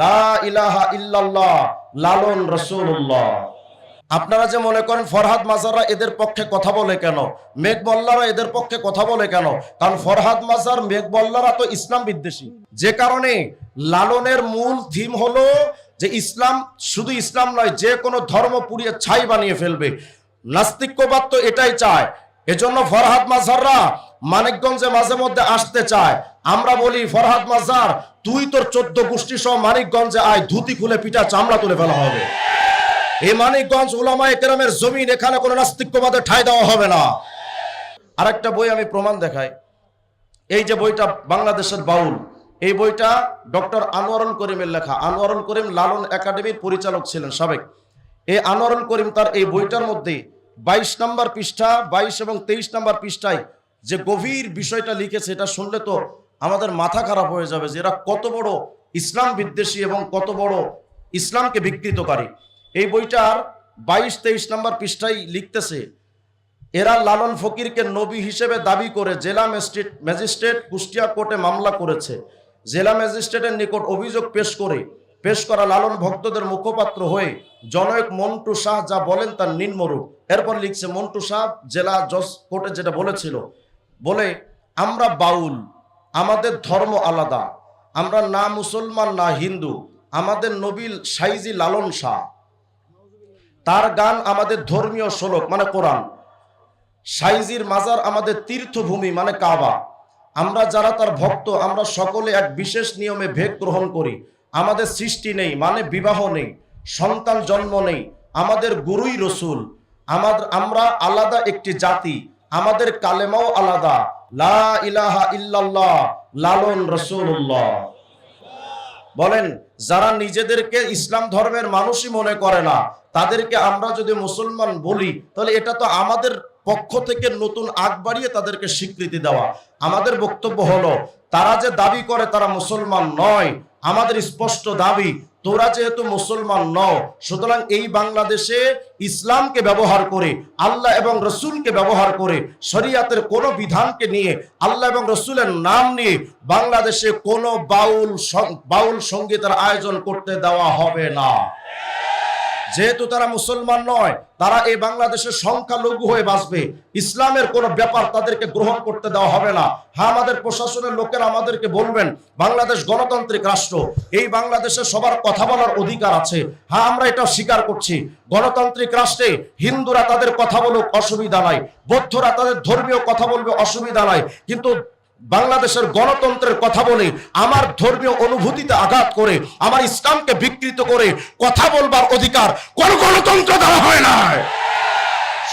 লা ইলাহা লালন রসুল্লাহ আপনারা যে মনে করেন ফরহাদ মাজাররা এদের পক্ষে কথা বলে কেন? মেঘ বল্লারা এদের পক্ষে কথা বলে কেন? কারণ ফরহাদ মাজার, মেঘ বল্লারা তো ইসলাম বিদ্বেষী। যে কারণে লালনের মূল থিম হলো যে ইসলাম শুধু ইসলাম নয়, যে কোনো ধর্ম পুড়িয়ে ছাই বানিয়ে ফেলবে। নাস্তিক্যবাদ তো এটাই চায় এজন্য ফরহাদ মাজাররা মানিকগঞ্জে মাঝে মধ্যে আসতে চায়। আমরা বলি, ফরহাদ মাজার, তুই তোর চোদ্দ গোষ্ঠী সহ মানিকগঞ্জে আয়, ধুতি খুলে পিঠা চামড়া তুলে ফেলা হবে। এই মানিকগঞ্জ ওলামা একরামের জমিন, এখানে কোনো নাস্তিক্যবাদে ঠাই দেওয়া হবে না। আরেকটা বই আমি প্রমাণ দেখাই। এই যে বইটা বাংলাদেশের বাউল, এই বইটা ডক্টর আনোয়ারুল করিমের লেখা। আনোয়ারুল করিম লালন একাডেমির পরিচালক ছিলেন সাবেক। এই আনোয়ারুল করিম তার এই বইটার মধ্যে বাইশ নম্বর পৃষ্ঠা, বাইশ এবং তেইশ নম্বর পৃষ্ঠায় যে গভীর বিষয়টা লিখেছে, এটা শুনলে তো আমাদের মাথা খারাপ হয়ে যাবে যে এরা কত বড় ইসলাম বিদ্বেষী এবং কত বড় ইসলামকে বিকৃতকারী। এই বইটার বাইশ, তেইশ নম্বর পৃষ্ঠায় লিখতেছে, এরা লালন ফকিরকে নবী হিসেবে দাবি করে জেলা ম্যাজিস্ট্রেট ম্যাজিস্ট্রেট কুষ্টিয়া কোর্টে মামলা করেছে। জেলা ম্যাজিস্ট্রেটের নিকট অভিযোগ পেশ করে পেশ করা লালন ভক্তদের মুখপাত্র হয়ে জনক মন্টু শাহ যা বলেন তার নিম্নরূপ এরপর লিখছে, মন্টু শাহ জেলা জজ কোর্টে যেটা বলেছিল, বলে, আমরা বাউল, আমাদের ধর্ম আলাদা, আমরা না মুসলমান, না হিন্দু, আমাদের নবীল সাইজি লালন শাহ। তার গান আমাদের ধর্মীয় শ্লোক মানে কোরআন। সাইজির মাজার আমাদের তীর্থভূমি মানে কাবা। আমরা যারা তার ভক্ত, আমরা সকলে এক বিশেষ নিয়মে ভেদ গ্রহণ করি। আমাদের সৃষ্টি নেই মানে বিবাহ নেই, সন্তান জন্ম নেই, আমাদের গুরুই রসুল। আমাদের, আমরা আলাদা একটি জাতি, আমাদের কালেমাও আলাদা। লা ইলাহা ইল্লাল্লাহ, লালন রসুল্লাহ বলেন, যারা নিজেদেরকে ইসলাম ধর্মের মানুষই মনে করে না, তাদেরকে আমরা যদি মুসলমান বলি, তাহলে এটা তো আমাদের পক্ষ থেকে নতুন আগ বাড়িয়ে তাদেরকে স্বীকৃতি দেওয়া। আমাদের বক্তব্য হলো, তারা যে দাবি করে তারা মুসলমান নয় আমাদের স্পষ্ট দাবি, তোরা যেহেতু মুসলমান নও, সুতরাং এই বাংলাদেশে ইসলামকে ব্যবহার করে, আল্লাহ এবং রসুলকে ব্যবহার করে, শরিয়াতের কোনো বিধানকে নিয়ে, আল্লাহ এবং রসুলের নাম নিয়ে বাংলাদেশে কোনো বাউল বাউল সঙ্গীতের আয়োজন করতে দেওয়া হবে না। যেহেতু তারা মুসলমান নয়, তারা এই বাংলাদেশের সংখ্যালঘু হয়ে বাঁচবে। ইসলামের কোনো ব্যাপার তাদেরকে গ্রহণ করতে দেওয়া হবে না। হ্যাঁ আমাদের প্রশাসনের লোকেরা আমাদেরকে বলবেন, বাংলাদেশ গণতান্ত্রিক রাষ্ট্র, এই বাংলাদেশে সবার কথা বলার অধিকার আছে। হ্যাঁ আমরা এটা স্বীকার করছি। গণতান্ত্রিক রাষ্ট্রে হিন্দুরা তাদের কথা বলুক, অসুবিধা নাই। বৌদ্ধরা তাদের ধর্মীয় কথা বলবে, অসুবিধা নাই। কিন্তু বাংলাদেশের গণতন্ত্রের কথা বলে, আমার ধর্মীয় অনুভূতিতে আঘাত করে, আমার ইসলামকে বিকৃত করে কথা বলবার অধিকার কোন গণতন্ত্র দেওয়া হয় না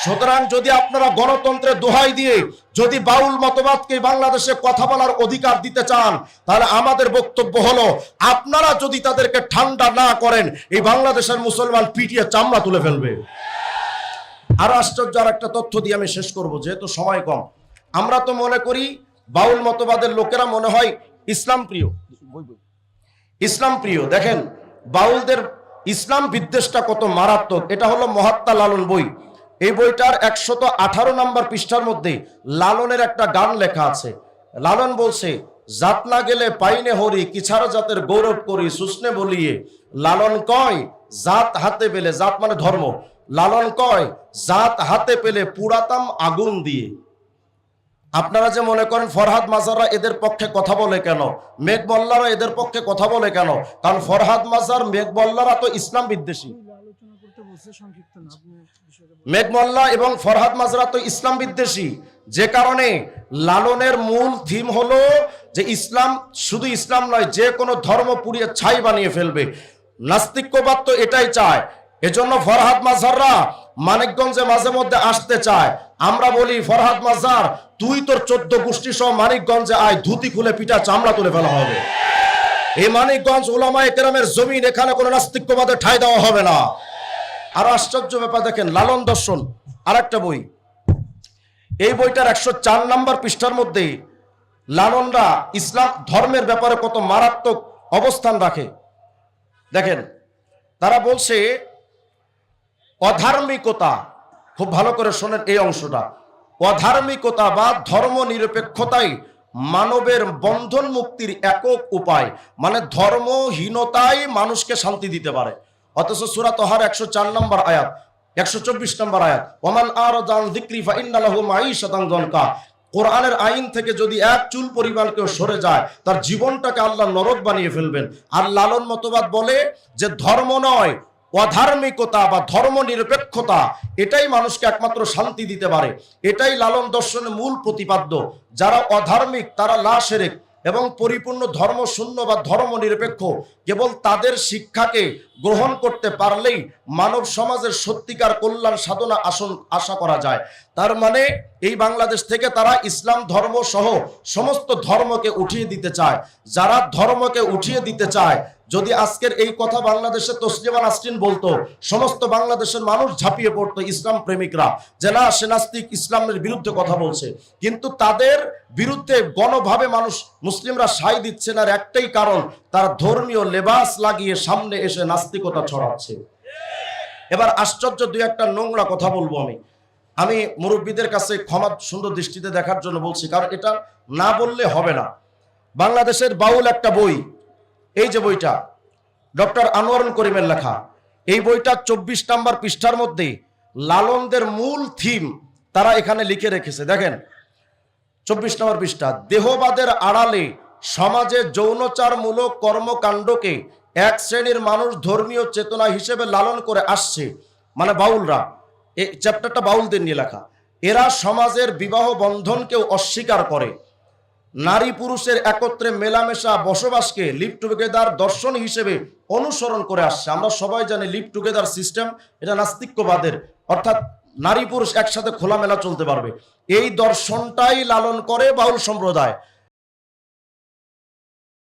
সুতরাং যদি আপনারা গণতন্ত্রের দোহাই দিয়ে যদি বাউল মতবাদকে বাংলাদেশে কথা বলার অধিকার দিতে চান, তাহলে আমাদের বক্তব্য হলো, আপনারা যদি তাদেরকে ঠান্ডা না করেন, এই বাংলাদেশের মুসলমান পিটিয়ে চামড়া তুলে ফেলবে। আর আশ্চর্য আর একটা তথ্য দিয়ে আমি শেষ করব, যেহেতু সময় কম। আমরা তো মনে করি বাউল মতবাদের লোকেরা মনে হয় ইসলাম প্রিয়। ইসলাম প্রিয়। দেখেন, বাউলদের ইসলাম বিদ্বেষটা কত মারাত্মক। এটা হলো মহাত্মা লালন বই। এই বইটার একশত আঠারো নম্বর পৃষ্ঠার মধ্যে লালনের একটা গান লেখা আছে। লালন বলছে, জাত না গেলে পাইনে হরি কিছার জাতের গৌরব করি, সুস্নে বলিয়ে। লালন কয়, জাত হাতে পেলে জাত মানে ধর্ম। লালন কয়, জাত হাতে পেলে পুরাতাম আগুন দিয়ে। আপনারা যে মনে করেন ফরহাদ মাজাররা এদের পক্ষে কথা বলে কেন? মেঘ বল্লারা এদের পক্ষে কথা বলে কেন? কারণ ফরহাদ মাজার মেঘ বল্লারা তো ইসলাম বিদ্বেষী। আলোচনা করতে বলছে সংক্ষিপ্ত না আপনি বিষয়টা বলুন। মেঘ মোল্লা এবং ফরহাদ মাজরা তো ইসলাম বিদ্বেষী। যে কারণে লালনের মূল থিম হলো যে ইসলাম শুধু ইসলাম নয় যে কোনো ধর্ম পুড়িয়ে ছাই বানিয়ে ফেলবে। নাস্তিক্যবাদ তো এটাই চায় এজন্য ফরহাদ মাজাররা মানিকগঞ্জে মাঝে মধ্যে আসতে চায়। আমরা বলি, ফরহাদ মাজার, তুই তোর চোদ্দ গোষ্ঠী সহ মানিকগঞ্জে আয়, ধুতি খুলে পিঠা চামড়া তুলে ফেলা হবে। এই মানিকগঞ্জ ওলামা একরামের জমিন এখানে কোনো নাস্তিক্যবাদে ঠাই দেওয়া হবে না। আর আশ্চর্য ব্যাপার দেখেন, লালন দর্শন আর একটা বই। এই বইটার একশো চার নম্বর পৃষ্ঠার মধ্যে লালনরা ইসলাম ধর্মের ব্যাপারে কত মারাত্মক অবস্থান রাখে। দেখেন, তারা বলছে অধার্মিকতা, খুব ভালো করে শোনেন এই অংশটা। অধার্মিকতা বা ধর্ম নিরপেক্ষতাই মানবের বন্ধন মুক্তির একক উপায় মানে ধর্মহীনতাই মানুষকে শান্তি দিতে পারে। অথচ সুরা তোহার একশো চার নম্বর আয়াত, একশো চব্বিশ নম্বর আয়াত, ওমান আর জান দিক্রি ফা ইন্নালাহু মাঈশাতান দনকা। কোরআনের আইন থেকে যদি এক চুল পরিমাণ কেউ সরে যায়, তার জীবনটাকে আল্লাহ নরক বানিয়ে ফেলবেন। আর লালন মতবাদ বলে যে ধর্ম নয় অধার্মিকতা বা ধর্ম নিরপেক্ষতা এটাই মানুষকে একমাত্র শান্তি দিতে পারে। এটাই লালন দর্শনের মূল প্রতিপাদ্য। যারা অধার্মিক, তারা লা সেরেক এবং পরিপূর্ণ ধর্ম শূন্য বা ধর্ম নিরপেক্ষ কেবল তাদের শিক্ষাকে গ্রহণ করতে পারলেই মানব সমাজের সত্যিকার কল্যাণ সাধনা আসন আশা করা যায়। তার মানে এই বাংলাদেশ থেকে তারা ইসলাম ধর্ম সহ সমস্ত ধর্মকে উঠিয়ে দিতে চায়। যারা ধর্মকে উঠিয়ে দিতে চায় যদি আজকের এই কথা বাংলাদেশের তসলিমা নাসরিন বলতো, সমস্ত বাংলাদেশের মানুষ ঝাঁপিয়ে পড়তো ইসলাম প্রেমিকরা, যে না, সে নাস্তিক ইসলামের বিরুদ্ধে কথা বলছে। কিন্তু তাদের বিরুদ্ধে গণভাবে মানুষ মুসলিমরা সাই দিচ্ছে না একটাই কারণ, তার ধর্মীয় লেবাস লাগিয়ে সামনে এসে নাস্তিকতা ছড়াচ্ছে। এবার আশ্চর্য দুই একটা নোংরা কথা বলব আমি। আমি মুরব্বীদের কাছে ক্ষমা সুন্দর দৃষ্টিতে দেখার জন্য বলছি, কারণ এটা না বললে হবে না। বাংলাদেশের বাউল একটা বই এই যে বইটা, ডক্টর আনোয়ারুল করিমের লেখা, এই বইটা চব্বিশ নাম্বার পৃষ্ঠার মধ্যে লালনদের মূল থিম তারা এখানে লিখে রেখেছে। দেখেন, চব্বিশ নম্বর পৃষ্ঠা, দেহবাদের আড়ালে সমাজে যৌনচারমূলক কর্মকাণ্ডকে এক শ্রেণির মানুষ ধর্মীয় চেতনা হিসেবে লালন করে আসছে। মানে বাউলরা, এই চ্যাপ্টারটা বাউলদের নিয়ে লেখা। এরা সমাজের বিবাহ বন্ধনকেও অস্বীকার করে। নারী পুরুষের একত্রে মেলামেশা বসবাসকে লিভ টুগেদার দর্শন হিসেবে অনুসরণ করে আসছে। আমরা সবাই জানি লিভ টুগেদার সিস্টেম এটা নাস্তিক্যবাদের। অর্থাৎ নারী পুরুষ একসাথে খোলামেলা চলতে পারবে। এই দর্শনটাই লালন করে বাউল সম্প্রদায়।